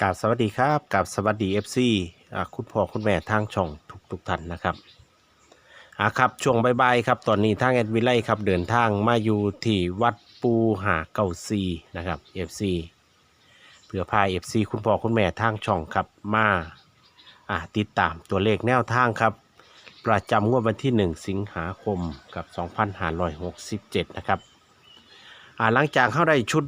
กราบสวัสดีครับกับสวัสดีเอฟซีคุณพ่อคุณแม่ทางช่องทุกทุกท่านนะครับอ่าครับช่วงบ่ายๆครับตอนนี้ทางแอดวิไลครับเดินทางมาอยู่ที่วัดปูหาเก่าซีนะครับเอฟซีเพื่อพาเอฟซีคุณพ่อคุณแม่ทางช่องครับมาอ่าติดตามตัวเลขแนวทางครับ ประจำงวดวันที่ 1 สิงหาคมกับ 2567 นะครับอ่าหลังจากเข้าได้ชุด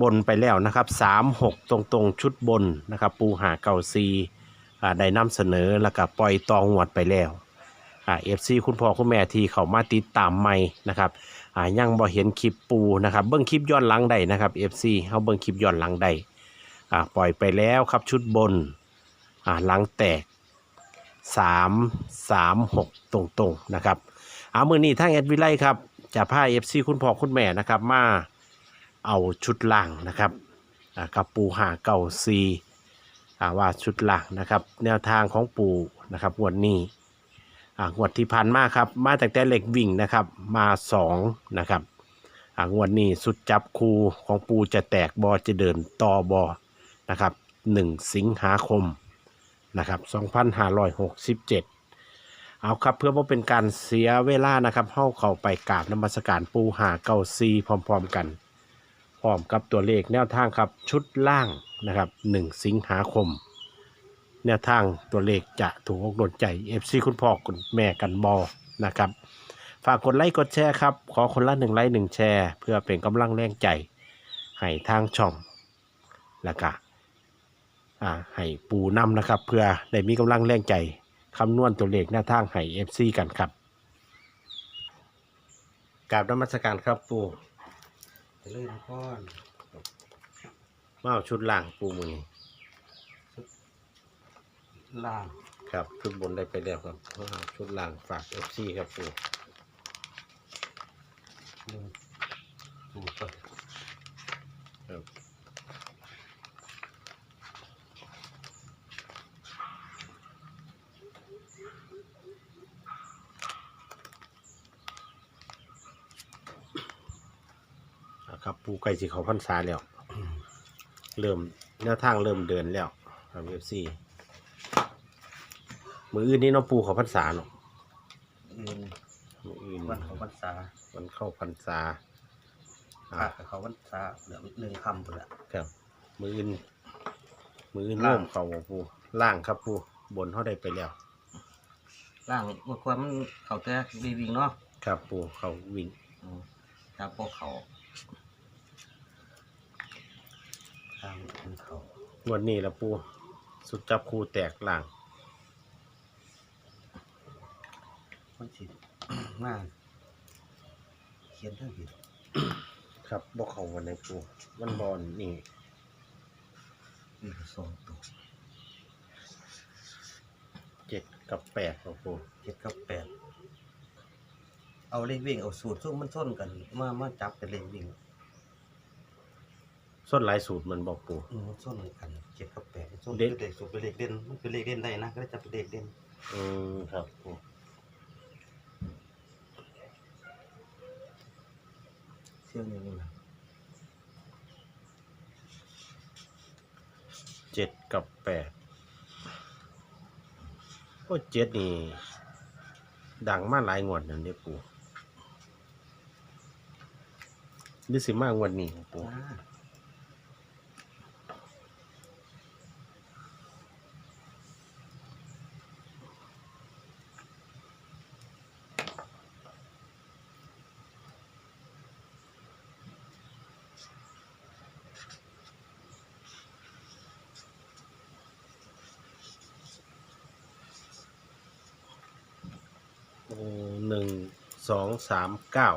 บนไปแล้วนะครับสามหกตรงตรงๆ ชุดบนนะครับปูหาเก่าซีได้นำเสนอแล้วก็ปล่อยตองหวดไปแล้วเอฟซีคุณพ่อคุณแม่ที่เขามาติดตามใหม่นะครับอ่ายังบ่เห็นคลิปปูนะครับเบิ้งคลิปย้อนหลังได้นะครับเอฟซีเขาเบิ้งคลิปย้อนหลังได้ปล่อยไปแล้วครับชุดบนอ่าหลังแตกสามสามหกตรงตรงๆนะครับเอามือนี้ทั้งแอดวิไลครับจะพาเอฟซีคุณพ่อคุณแม่นะครับมา เอาชุดล่างนะครับกับปูหาเก่าซีว่าชุดหล่างนะครับแนวทางของปูนะครับงวดนี้งวดที่ผ่านมาครับมาจากแต่เหล็กวิ่งนะครับมาสองนะครับงวดนี้สุดจับคูของปูจะแตกบอจะเดินต่อบอนะครับหนึ่งสิงหาคมนะครับสองพันห้าร้อยหกสิบเจ็ดเอาครับเพื่อว่าเป็นการเสียเวลานะครับเข้าเข้าไปกราบนมัสการปูหาเก้าซีพร้อม ๆ กัน พร้อมกับตัวเลขแนวทางครับชุดล่างนะครับหนึ่งสิงหาคม แนวทางตัวเลขจะถูกอกโดนใจเอฟซีคุณพ่อคุณแม่กันบอนะครับฝากกดไลค์กดแชร์ครับ ขอคนละหนึ่งไลค์หนึ่งแชร์ เพื่อเป็นกำลังแรงใจ ให้ทางช่อง แล้วก็อ่าให้ปูนำนะครับ เพื่อได้มีกำลังแรงใจคำนวณตัวเลขหน้าทางให้ FC กันครับกราบนมัสการครับปู จะเลื่อนก้อนมาเอาชุดล่างปูมือนี้ล่างครับชุดบนได้ไปแล้วครับมาเอาชุดล่างฝาก FC ครับปูหนึ่งสูตรก่อนครับ อ่าครับปูไก่สีเขาพรรษาแล้ว เริ่มแนวทางเริ่มเดินแล้วครับ FC มืออื่นนี่เน้องปูเขาพรรษาเนาะอื่นมืออื่นวันเขาพรรษาวันเข้าพรรษาพอ่าระกับเขาพรรษาเหลือหนึ่งคำตัวละครับ มืออื่นมืออื่นล่างร่วมเขาบ่ปูล่างครับปูบนเขาได้ไปแล้ว ล่างเมื่อความมันเขาแต่วีวิงเนาะครับปูเขาวิ่งอืมจากพวกเขา ล่างเป็นเขางวดนี้ละปูสุดจับคูแตกล่างมันสิมาเขียนเรื่องผิดครับบ่เขาวันไหนปูมันบอลนี่มีสองตัวเจ็ดกับแปดครับปูเจ็ดกับแปดเอาเลขวิ่งเอาสูตรซึ่งมันส้นกัน มามาจับเป็นเลขวิ่ง ส้นหลายสูตรมันบอกปู อืมมันส้นกันเจ็ดกับแปดส้นเด่เป็นนเลขสูตรเป็นเลขเด่นมันเป็นเลขเด่นได้นะก็ได้จับเป็นเลขเด่นอืมครับปูเชื่อมอย่างนี้นะเจ็ดกับแปดโอ้เจ็ดนี่ ดังมาหลายงวดนั่นเด้ปูหรือสิมากงวดนี้ครับปูอ่า หนึ่งสองสามเก้า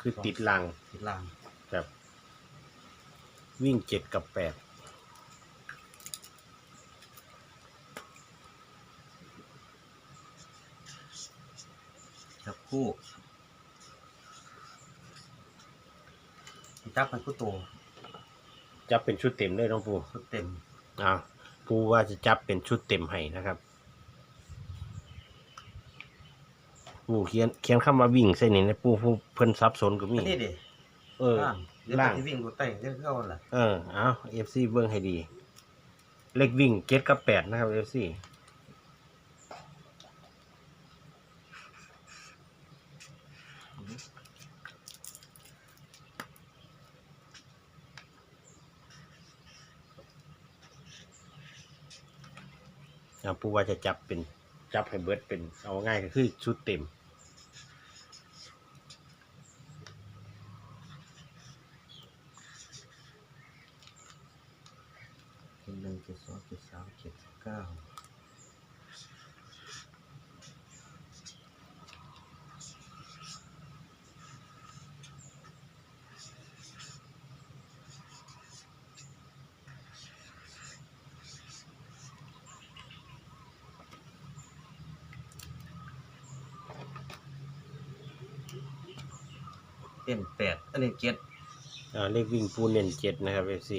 คือติดลังทิศล่างครับ วิ่งเจ็ดกับแปดจับคู่จับมันคู่โตจับเป็นชุดเต็มเลยน้องปู ชุดเต็มอ้าวปูว่าจะจับเป็นชุดเต็มให้นะครับ ปูเขียนเขียนคำว่าวิ่งใส่นี่นะปูผู้เพิ่นซับสนก็มีอันนี้ดิเออล่างเดี๋ยวล่างที่วิ่งรถไต่เดี๋ยวเข้าล่ะเออเอาเอฟซีเบิ้งให้ดี เลขวิ่งเจ็ดกับแปดนะครับเอฟซีนะผู้ว่าจะจับเป็น จับให้เบิร์ดเป็นเอาง่ายก็คือชุดเต็ม ดหนึ่งเจ็ดสองเจ็ดสามเจ็ดเก้าเป็นแปดอันนี้เจ็ดอ่าเลขวิ่งปูเน้นเจ็ดนะครับเอฟซี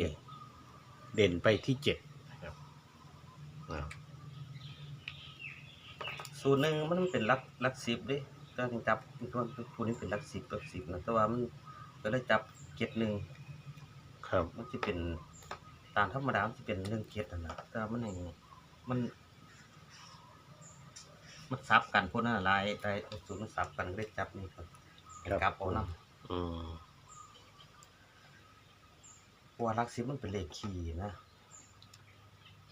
เด่นไปที่เจ็ดนะครับอ่าสูตรหนึ่งมันเป็นลักลักสิบเดิก็จับตัวตัวนี้เป็นลักสิบลักสิบนะแต่ว่ามันก็ได้จับเจ็ดหนึ่งครับมันจะเป็นตามธรรมดามันจะเป็นเรื่องเจ็ดนั่นแหละแต่ว่ามันเองมัน มันซับกันพวกนั้นหลายได้สูตรมันซับกันได้จับนี่ครับให้กลับเอานำอืมเพ ราะว่าลักสิบมันเป็นเลขคีย์นะ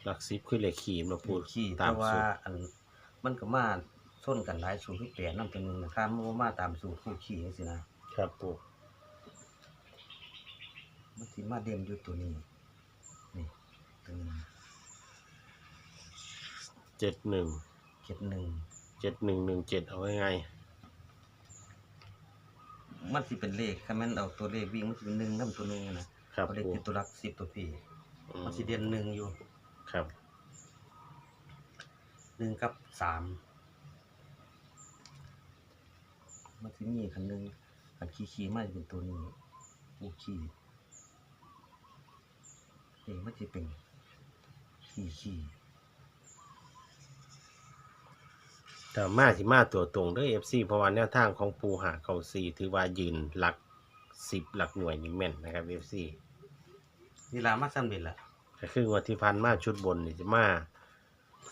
หลักสิบคือเลขขีมาเลพูดขคีย์ตาแต่มว่าสูตรอันมันก็มาส้นกันหลายสูตรที่แปดนั่นเป็นหนึ่งนะครับมันบ่มาตามสูตรคู่คีย์จังซี่นะครับปูมันสิมาเด่นอยู่ตัวนี้นี่ตัวนี้เจ็ดหนึ่งเจ็ดหนึ่งเจ็ดหนึ่งหนึ่งเจ็ดเอาไงายมันสิเป็นเลขคันแม่นเอาตัวเลขวิ่งมันสิเป็นหนึ่งนำตัวหนึงอะนะ ครับเอาเลขปูเป็นตัวหลักสิบตัวพี่อืมมันสิเด่นหนึ่งอยู่ครับ หนึ่งกับสามมันสิมีคันหนึ่งคันขี้ขี้มาจะเป็นตัวนี้ปูขี้นี่มันสิเป็นขี้ขี้แต่มาที่มาตัวตรงด้วยเอฟซีเพราะว่าแนวทางของปูหาเขาซีถือว่ายืนหลักสิบหลักหน่วยนี่แม่นนะครับเอฟซี นี่ลามาซ้ำเด็ดละก็คืองวันที่พันมาชุดบนนี่จะมา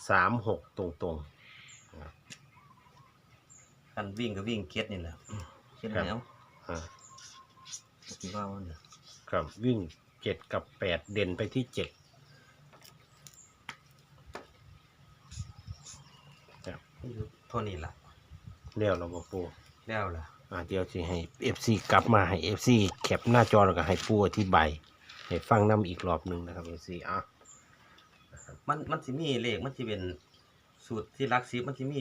สามหกตรงคันวิ่งก็วิ่งเก็ดนี่แหละเก็ดครับ แล้วๆอ่าคิดว่ามันเนี่ยครับวิ่งเจ็ดกับแปดเด่นไปที่เจ็ดครับมันอยู่เท่านี้ละเรียวเราบปู แล้วล่ะอ่าเดี๋ยวสิให้ FC กลับมาให้ FC แคปหน้าจอแล้วก็ให้ปูอธิบาย ให้ฟังน้ำอีกรอบหนึ่งนะครับ FC อะมันมันสิมีเลขมันสิเป็นสูตรที่รักสิบมันสิมี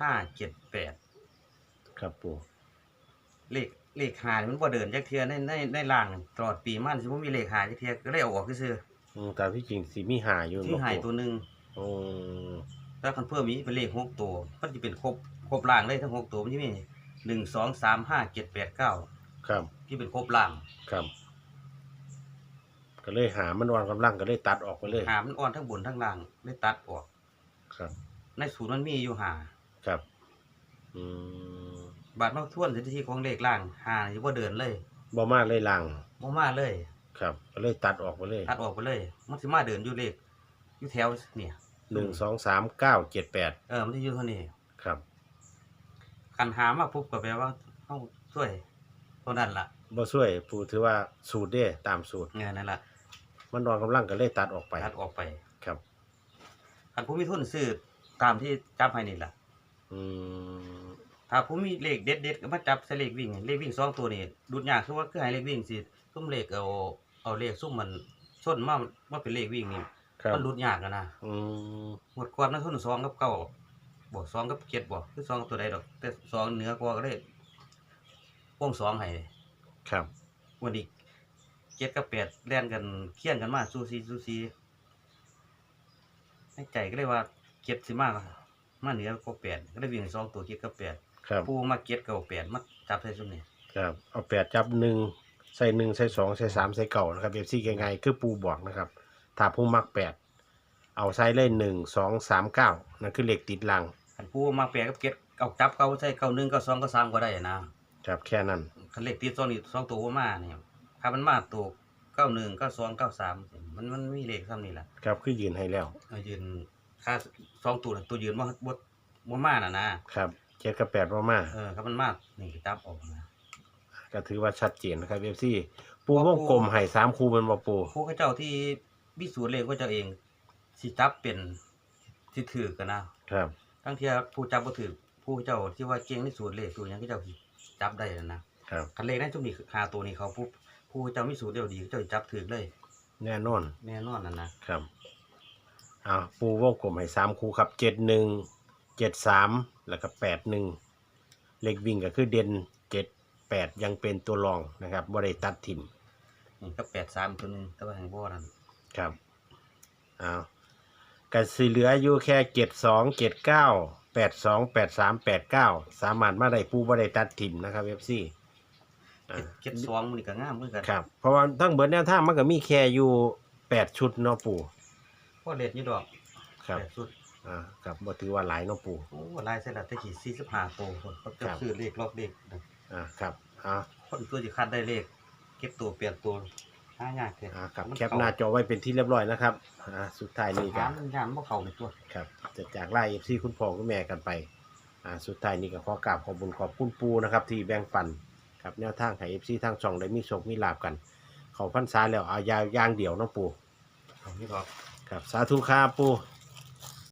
ห้าเจ็ดแปดครับปูเลขเลขหานี่มันบ่เดินจักเทื่อในในในล่างนี่ตลอดปีมันสิบ่มีเลขหาจักเทื่อก็เลยเอาออกซื่ออืมแต่ที่จริงสีมีหาอยู่ๆที่หายตัวหนึงอืมแล้วคันเพิ่มอีกเป็นเลขหกตัวมันสิเป็นครบครบล่างเลยทั้งหกตัวมันสิมีหนึ่งสองสามห้าเจ็ดแปดเก้าครับที่เป็นครบล่างครับ ก็เลยหามันวางกำลังก็เลยตัดออกไปเลยหามันอ่อนทั้งบนทั้งล่างเลยตัดออก ครับ ในสูตรมันมีอยู่หาครับ อืมบาทมาทวนสถิติของเลขล่างหาอยู่บ่เดินเลยบ่มาเลยลังบ่มาเลย ครับ ก็เลยตัดออกไปเลย ตัดออกไปเลย มันสิมาเดินอยู่เลขอยู่แถวเนี่ยหนึ่งสองสามเก้าเจ็ดแปดเออมันสิอยู่เท่านี้ครับคันหามาปุ๊บก็แปลว่าเฮาช่วยเท่านั้นล่ะบ่ช่วยปูถือว่าสูตรเด้ตามสูตรเงินนั่นล่ะ มันวางกำลังก็เลยตัดออกไป ตัดออกไปครับคันผู้มีทุนซื้อตามที่จับให้นี่ล่ะอืมถ้าผู้มีเลขเด็ดๆก็มาจับใส่เลขวิ่งเลขวิ่งสองตัวนี่ดูดยากคือว่าคือให้เลขวิ่งสิซุ่มเลขเอาเอาเลขซุ่มมันชนมามาเป็นเลขวิ่งนี่ครับมันดูดยากอะนะอืมหมดความนั้นทุนสองกับเก้าบ่สองกับเจ็ดบ่คือสองตัวใดดอก แต่สองเหนือกว่าก็ได้วงสองให้ครับ วันนี้ เจ็ดกับแปดแล่นกันเคี่ยงกันมาซูซีซูซีในใจก็เลยว่าเจ็ดสิมากมาเหนือกว่าแปดก็เลยวิ่งสองตัวเจ็ดกับแปดครับผู้มาเจ็ดกับแปดมาจับใส่ซุมนี่ครับเอาแปดจับหนึ่งใส่หนึ่งใส่สองใส่สามใส่เก่านะครับเอฟซีง่ายๆคือปูบอกนะครับถ้าผู้มักแปดเอาใส่เลยหนึ่งสองสามเก้านั่นคือเลขติดลังคันผู้มาแปดกับเจ็ดเอาจับเก้าใส่เก้าหนึ่งเก้าสองเก้าสามก็ได้นะครับแค่นั้นคันเลขติดสองนี่สองตัวบ่มาเนี่ย ถ้ามันมาตัวเก้าหนึ่งเก้าสองเก้าสามมันมันมีเลขซ้ำนี่แหละครับคือยืนให้แล้วเอายืนค่าสองตัวน่ะตัวยืนว่าบดบ่มาน่ะนะครับเจ็ดกับแปดว่ามาเออครับมันมานี่จับออกนะก็ถือว่าชัดเจนนะครับเอฟซีปูวงกลมให้สามคูเป็นบ่ปูผู้เขาเจ้าที่มีสูตรเลขก็เจ้าเองสิจับเป็นสิถือกันนะครับทั้งที่ผู้จับบ่ถือผู้เจ้าที่ว่าเก่งในสูตรเลขสูตรหยังก็เจ้าสิจับได้นั่นนะครับคันเลขนั้นจุ่มนี่หาตัวนี้เขาผู้ ผู้เจ้ามีสูตรเดียวดีเขาเจ้าสิจับถือเลย แน่นอน แน่นอนนั่นนะครับอ่าปูวงกลมให้สามคูครับเจ็ดหนึ่งเจ็ดสามแล้วก็แปดหนึ่งเล็กวิ่งก็คือเด่นเจ็ดแปดยังเป็นตัวรองนะครับบ่ได้ตัดถิ่มนี่ก็83ตัวหนึงแต่ว่าแห่งบ่นั่นครับอ้าวก็สิเหลืออยู่แค่เจ็ดสองเจ็ดเก้าแปดสองแปดสามแปดเก้าสามารถมาได้ปูบ่ได้ตัดถิ่มนะครับเอฟซี อ่าเก็บซองมันนี่ก็งามเหมือนกันครับ เพราะว่าทั้งเบิดแนวทางมันก็มีแค่อยู่แปดชุดเนาะปู่พอเลขอยู่ดอกครับแปดสุดอ่าครับบ่ถือว่าหลายเนาะปู่ โอ้ลายเส้นละตะกี้45ตัวคนเขาจะครับ ซื้อเลขรอบเลขนะอ่าครับอ่าคนตัวสิคัดได้เลข เก็บตัวเปลี่ยนตัวหายากแท้อ่าครับมันแคปหน้าจอไว้เป็นที่เรียบร้อยนะครับอ่าสุดท้ายนี้ถาก็มมันยานบ่เข้าในตัว ครับจะจากไล่เอฟซีคุณพ่อคุณแม่กันไป อ่า สุดท้ายนี้ก็ขอกราบขอบคุญขอบคุณปูนะครับ ที่แบ่งปัน ครับแนวทางให้เอฟซีทางช่องได้มีโชคมีลาบกัน เขาพันษาแล้วเอายาวย่างเดียวเนาะปูเอานี่ดอกครับ สาธุครับปู